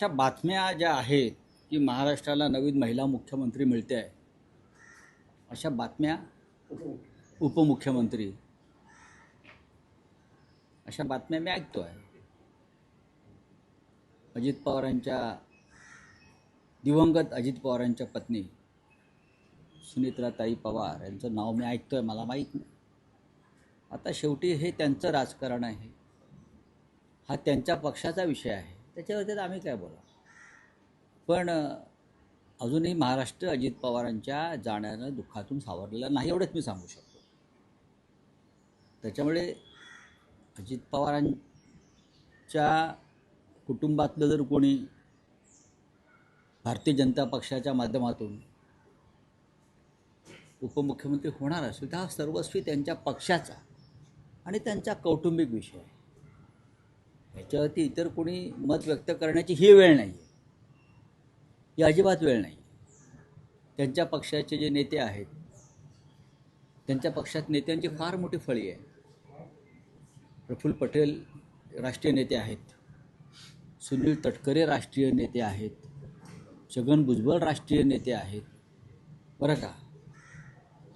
अशा बातम्या ज्या आहेत की महाराष्ट्राला नवीन महिला मुख्यमंत्री मिळते आहे अशा बातम्या उपमुख्यमंत्री अशा बातम्या मी ऐकतो आहे. अजित पवारांच्या दिवंगत अजित पवारांच्या पत्नी सुनित्राताई पवार यांचं नाव मी ऐकतो आहे मला माहीत नाही. आता शेवटी हे त्यांचं राजकारण आहे. हा त्यांच्या पक्षाचा विषय आहे. त्याच्यावरती तर आम्ही काय बोला पण अजूनही महाराष्ट्र अजित पवारांच्या जाण्यानं दुःखातून सावरलेलं नाही एवढंच मी सांगू शकतो. त्याच्यामुळे अजित पवारांच्या कुटुंबातलं जर कोणी भारतीय जनता पक्षाच्या माध्यमातून उपमुख्यमंत्री होणार असेल तर हा सर्वस्वी त्यांच्या पक्षाचा आणि त्यांचा कौटुंबिक विषय आहे. याच्यावरती इतर कोणी मत व्यक्त करण्याची ही वेळ नाही आहे ही अजिबात वेळ नाही त्यांच्या पक्षाचे जे नेते आहेत त्यांच्या पक्षात नेत्यांची फार मोठी फळी आहे. प्रफुल्ल पटेल राष्ट्रीय नेते आहेत सुनील तटकरे राष्ट्रीय नेते आहेत छगन भुजबळ राष्ट्रीय नेते आहेत. बरं का?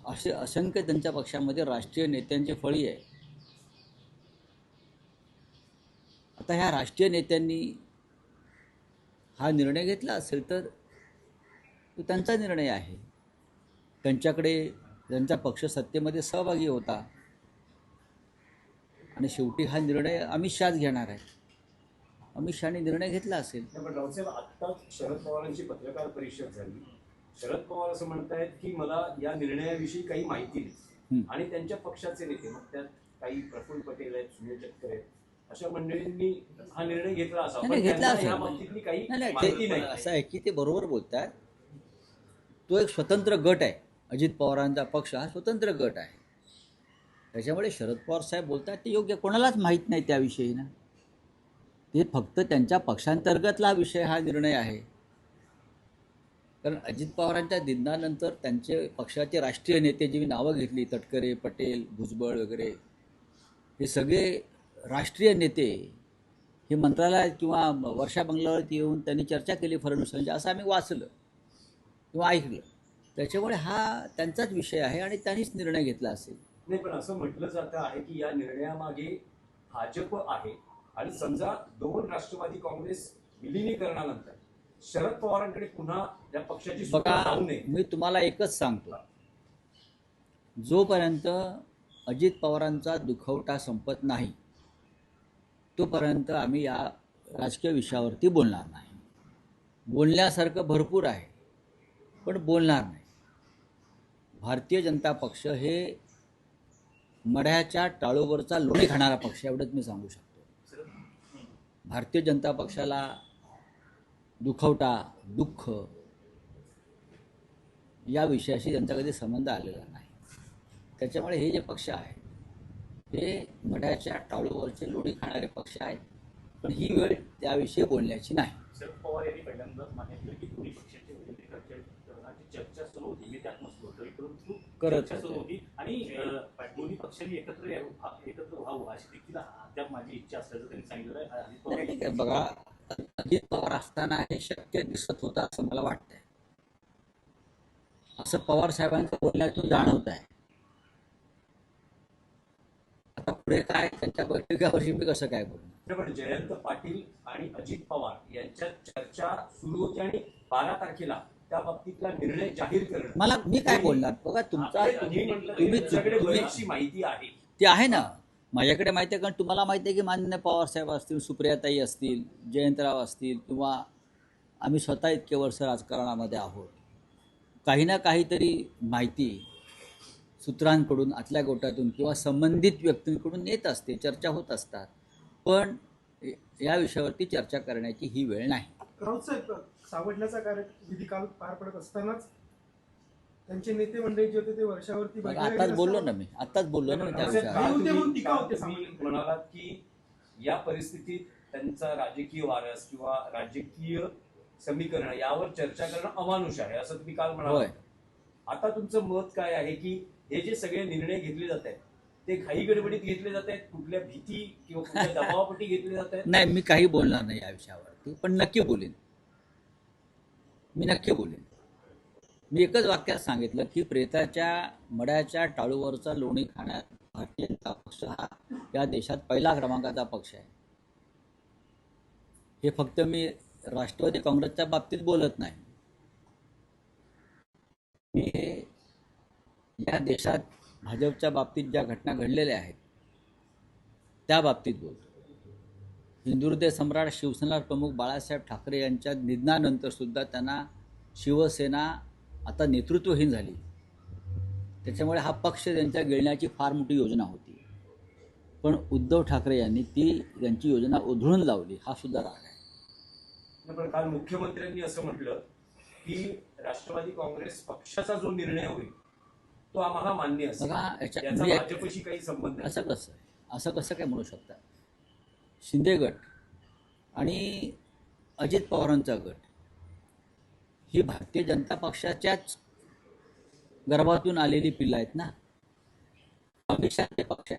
असे असंख्य त्यांच्या पक्षामध्ये राष्ट्रीय नेत्यांची फळी आहे. आता ह्या राष्ट्रीय नेत्यांनी हा निर्णय घेतला असेल तर तो त्यांचा निर्णय आहे. त्यांच्याकडे त्यांचा पक्ष सत्तेमध्ये सहभागी होता. आणि शेवटी हा निर्णय अमित शहाच घेणार आहे. अमित शहाने निर्णय घेतला असेल. रावसाहेब आत्ताच शरद पवारांची पत्रकार परिषद झाली. शरद पवार असं म्हणतायत की मला या निर्णयाविषयी काही माहिती नाही. आणि त्यांच्या पक्षाचे नेते मग त्यात काही प्रफुल्ल पटेल आहेत सुनील तटकरे आहेत. अशा मंडळींनी हा निर्णय घेतला नाही, पण घेतला त्यांना असेल. या बाबतीतली काही नाही माहिती नाही ते नाही. असं आहे की ते बरोबर बोलतात. तो एक स्वतंत्र गट आहे. अजित पवारांचा पक्ष हा स्वतंत्र गट आहे. त्याच्यामुळे शरद पवार साहेब बोलतात ते योग्य कोणालाच माहीत नाही त्याविषयी ना. ते फक्त त्यांच्या पक्षांतर्गतला विषय हा निर्णय आहे. कारण अजित पवारांच्या निधनानंतर त्यांचे पक्षाचे राष्ट्रीय नेते जी मी नावं घेतली तटकरे पटेल भुजबळ वगैरे हे सगळे राष्ट्रीय नेते हे मंत्रालयात किंवा वर्षा बंगल्यावरती येऊन त्यांनी चर्चा केली फडणवीसांची असं आम्ही वाचलं किंवा ऐकलं. त्याच्यामुळे हा त्यांचाच विषय आहे आणि त्यांनीच निर्णय घेतला असेल. नाही पण असं म्हटलं जातं आहे की या निर्णयामागे भाजप आहे आणि समजा दोन राष्ट्रवादी काँग्रेस विलिनीकरणानंतर शरद पवारांकडे पुन्हा या पक्षाची बघा मी तुम्हाला एकच सांगतो. जोपर्यंत अजित पवारांचा दुखवटा संपत नाही तोपर्यंत आम्ही या राजकीय विषयावरती बोलणार नाही. बोलण्यासारखं भरपूर आहे पण बोलणार नाही. भारतीय जनता पक्ष हे मढ्याच्या टाळूवरचा लोणी खाणारा पक्ष एवढंच मी सांगू शकतो. भारतीय जनता पक्षाला दुखवटा दुःख या विषयाशी त्यांचा कधी संबंध आलेला नाही. त्याच्यामुळे हे जे पक्ष आहेत हे मढ्याच्या टाळूवरचे लोणी खाणारे पक्ष आहेत. पण ही वेळ त्याविषयी बोलण्याची नाही. शरद पवार यांनी पहिल्यांदाच मान्य केलं की दोन्ही पक्षांच्या विलीनीकरणाची चर्चा सुरू होती. मी त्यात नसतो तरी परंतु करत सुरू होते. आणि दोन्ही पक्षांनी एकत्र एकत्र व्हावं अशी देखील अद्याप माझी इच्छा असल्याचं त्यांनी सांगितलं. आहे अजित पवार नाही, ठीक आहे, बघा अजित पवार असताना हे शक्य दिसत होतं असं मला वाटतंय. असं पवार साहेबांचं बोलण्यातून जाणवत आहे आता पुढे काय त्यांच्या बैठकावरची मी कसं काय नाही, पण जयंत पाटील आणि अजित पवार यांच्यात चर्चा सुरू होती आणि बारा तारखेला त्या बाबतीतला निर्णय जाहीर करणं. मला मी काय बोलणार? बघा तुमचा तुम्ही माहिती आहे. ते आहे ना. माझ्याकडे माहिती आहे कारण तुम्हाला माहिती आहे की मान्य पवारसाहेब असतील सुप्रियाताई असतील जयंतराव असतील किंवा आम्ही स्वतः इतके वर्ष राजकारणामध्ये आहोत. काही ना काहीतरी माहिती सूत्रांकडून आतल्या गोटातून किंवा संबंधित व्यक्तींकडून येत असते चर्चा होत असतात. पण या विषयावरती चर्चा करण्याची ही वेळ नाही. राऊत साहेब सावडण्याचा कार्य विधी काल पार पडत असतानाच त्यांचे नेते मंडळी जे होते ते वर्षावरती आताच बोललो ना मी. आताच बोललो ना मी त्या विषयावर. की या परिस्थितीत त्यांचा राजकीय वारस किंवा राजकीय समीकरण यावर चर्चा करणं अमानुष आहे असं तुम्ही काल म्हणाला आता तुमचं मत काय आहे की हे जे सगळे निर्णय घेतले जात आहेत ते घाई गडबडीत घेतले जात आहेत कुठल्या भीती किंवा कुठल्या दबावापोटी घेतले जात आहेत? नाही मी काही बोलणार नाही या विषयावर पण नक्की बोलेन. मी नक्की बोलेन. मी एकच वाक्यात सांगितलं की प्रेताच्या मड्याच्या टाळूवरचा लोणी खाण्यात भारतीय जनता पक्ष हा या देशात पहिला क्रमांकाचा पक्ष आहे. हे फक्त मी राष्ट्रवादी काँग्रेसच्या बाबतीत बोलत नाही. मी हे या देशात भाजपच्या बाबतीत ज्या घटना घडलेल्या आहेत त्या बाबतीत बोलतो. हिंदुहृदय सम्राट शिवसेना प्रमुख बाळासाहेब ठाकरे यांच्या निधनानंतर सुद्धा त्यांना शिवसेना आता नेतृत्वहीन झाली. त्याच्यामुळे हा पक्ष त्यांच्या गिळण्याची फार मोठी योजना होती. पण उद्धव ठाकरे यांनी ती त्यांची योजना उधळून लावली हा सुद्धा राग आहे. पण काल मुख्यमंत्र्यांनी असं म्हटलं की राष्ट्रवादी काँग्रेस पक्षाचा जो निर्णय होईल तो आम्हाला मान्य असेल बघा, याच्या- त्याचा मी- भाजपशी काही संबंध नाही. असं कसं असं कसं काय म्हणू शकता? शिंदे गट आणि अजित पवारांचा गट ही भारतीय जनता पक्षाच्याच गर्भातून आलेली पिल्लं आहेत ना? अमित शहाचे पक्ष.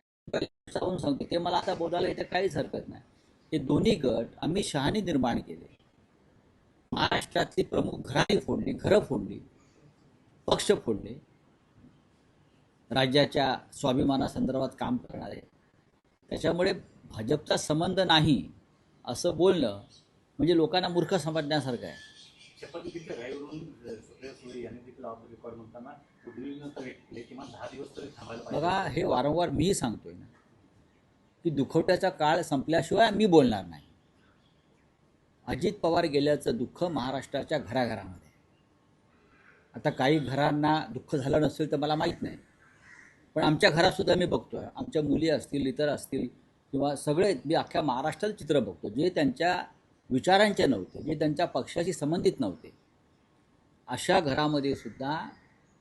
सांगून सांगतो ते मला आता बोलायला इथे काहीच हरकत नाही. हे दोन्ही गट अमित शहानी निर्माण केले. महाराष्ट्रातली प्रमुख घराणी फोडली घरं फोडली पक्ष फोडले. राज्याच्या स्वाभिमानासंदर्भात काम करणारे त्याच्यामुळे भाजपचा संबंध नाही असं बोलणं म्हणजे लोकांना मूर्ख समजण्यासारखं आहे. थांबायला बघा हे वारंवार मी सांगतोय ना की दुखवट्याचा काळ संपल्याशिवाय मी बोलणार नाही. अजित पवार गेल्याचं दुःख महाराष्ट्राच्या घराघरामध्ये. आहे. आता काही घरांना दुःख झालं नसेल तर मला माहीत नाही. पण आमच्या घरात सुद्धा मी आहे आमच्या मुली असतील इतर असतील किंवा सगळे मी अख्ख्या महाराष्ट्रात चित्र बघतो जे त्यांच्या विचारांचे नव्हते जे त्यांच्या पक्षाशी संबंधित नव्हते. अशा घरामध्ये सुद्धा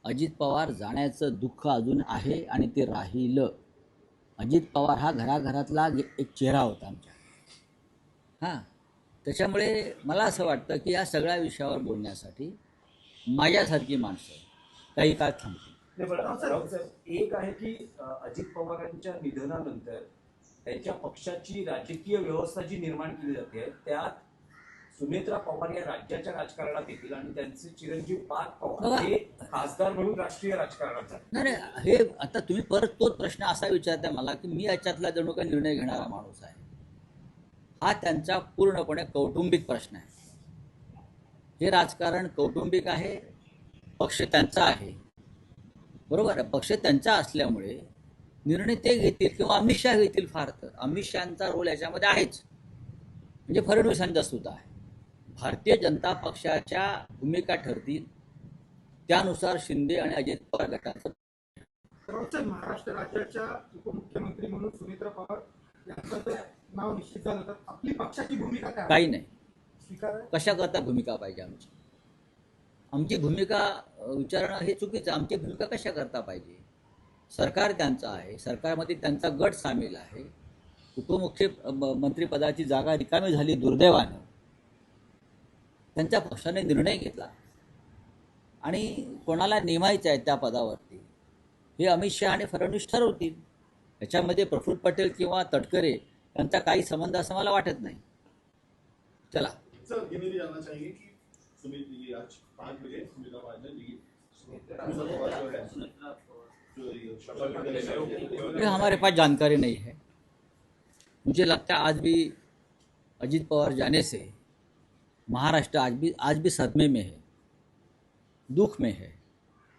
अजित पवार जाण्याचं दुःख अजून आहे आणि ते राहिलं. अजित पवार हा घराघरातला एक चेहरा होता आमच्या. हां. त्याच्यामुळे मला असं वाटतं की या सगळ्या विषयावर बोलण्यासाठी माझ्यासारखी माणसं काही काळ थांबतील. एक आहे की अजित पवारांच्या निधनानंतर त्यांच्या पक्षाची राजकीय व्यवस्था जी निर्माण केली जाते त्यात सुनेत्रा पवार या राज्याच्या राजकारणात येतील आणि त्यांचे चिरंजीव पार्थ पवार. हे खासदार म्हणून राष्ट्रीय राजकारणात नाही नाही हे आता तुम्ही परत तोच प्रश्न असा विचारताय मला की मी याच्यातला जणू काही निर्णय घेणारा माणूस आहे. हा त्यांचा पूर्णपणे कौटुंबिक प्रश्न आहे. हे राजकारण कौटुंबिक आहे पक्ष त्यांचा आहे. बरोबर आहे. पक्ष त्यांचा असल्यामुळे निर्णय ते घेतील किंवा अमित शहा घेतील फार तर. अमित शहाचा रोल याच्यामध्ये आहेच. म्हणजे फडणवीसांचा सुद्धा आहे. भारतीय जनता पक्षाच्या भूमिका ठरतील त्यानुसार शिंदे आणि अजित पवार गटाचं महाराष्ट्र राज्याच्या उपमुख्यमंत्री म्हणून सुमित्रा पवार यांचं नाव निश्चित झालं तर आपली पक्षाची भूमिका काही नाही. कशा करता भूमिका पाहिजे आमची? आमची भूमिका विचारणं हे चुकीचं आमची भूमिका कशा करता पाहिजे? सरकार त्यांचं आहे. सरकारमध्ये त्यांचा गट सामील आहे. उपमुख्य मंत्रीपदाची मंत्रिपदाची जागा रिकामी झाली दुर्दैवानं. त्यांच्या पक्षाने निर्णय घेतला. आणि कोणाला नेमायचं आहे त्या पदावरती? हे अमित शहा आणि फडणवीस ठरवतील. याच्यामध्ये प्रफुल्ल पटेल किंवा तटकरे यांचा काही संबंध असं मला वाटत नाही. चला. ये सुमित जी आज पाँच बजे ये ये हमारे पास जानकारी नहीं है। मुझे लगता है आज भी अजीत पवार जाने से महाराष्ट्र आज भी आज भी सदमे में है, दुख में है।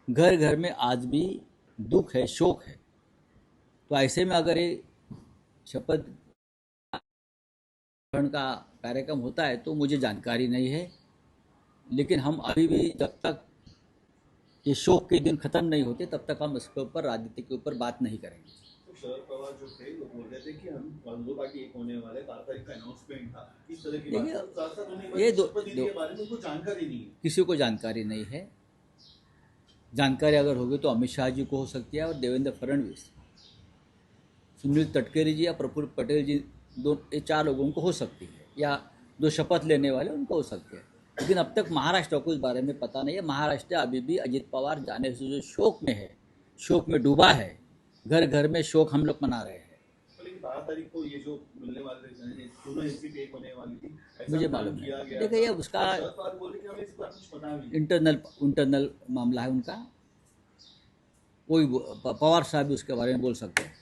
घर घर में आज भी दुख है, शोक है। तो ऐसे में अगर ये शपथ ग्रहण का कार्यक्रम होता है तो मुझे जानकारी नहीं है। लेकिन हम अभी भी जब तक ये शोक के दिन खत्म नहीं होते तब तक हम इसके ऊपर राजनीति के ऊपर बात नहीं करेंगे। तो शरद पवार जो थे वो बोल रहे थे कि हम पार्टी एक होने वाले तारीख का अनाउंसमेंट था। इस तरह की बात देखिए, साथ साथ उन्हें ये दो- दो- बारे में जानकारी नहीं है। किसी को जानकारी नहीं है। जानकारी अगर होगी तो अमित शाह जी को हो सकती है और देवेंद्र फडणवीस। सुनील तटकरे जी या प्रफुल्ल पटेल जी दो ये चार लोगों को हो सकती है या जो शपथ लेने वाले उनको हो सकती है। लेकिन अब तक महाराष्ट्र को इस बारे में पता नहीं है। महाराष्ट्र अभी भी अजित पवार जाने से जो शोक में है शोक में डूबा है घर घर में शोक हम लोग मना रहे हैं। बारह तारीख को ये जो मिलने वाले दोनों एसपी एक होने वाली थी मुझे मालूम गया देखिए ये उसका इंटरनल इंटरनल मामला है उनका। कोई पवार साहब भी उसके बारे में बोल सकते हैं।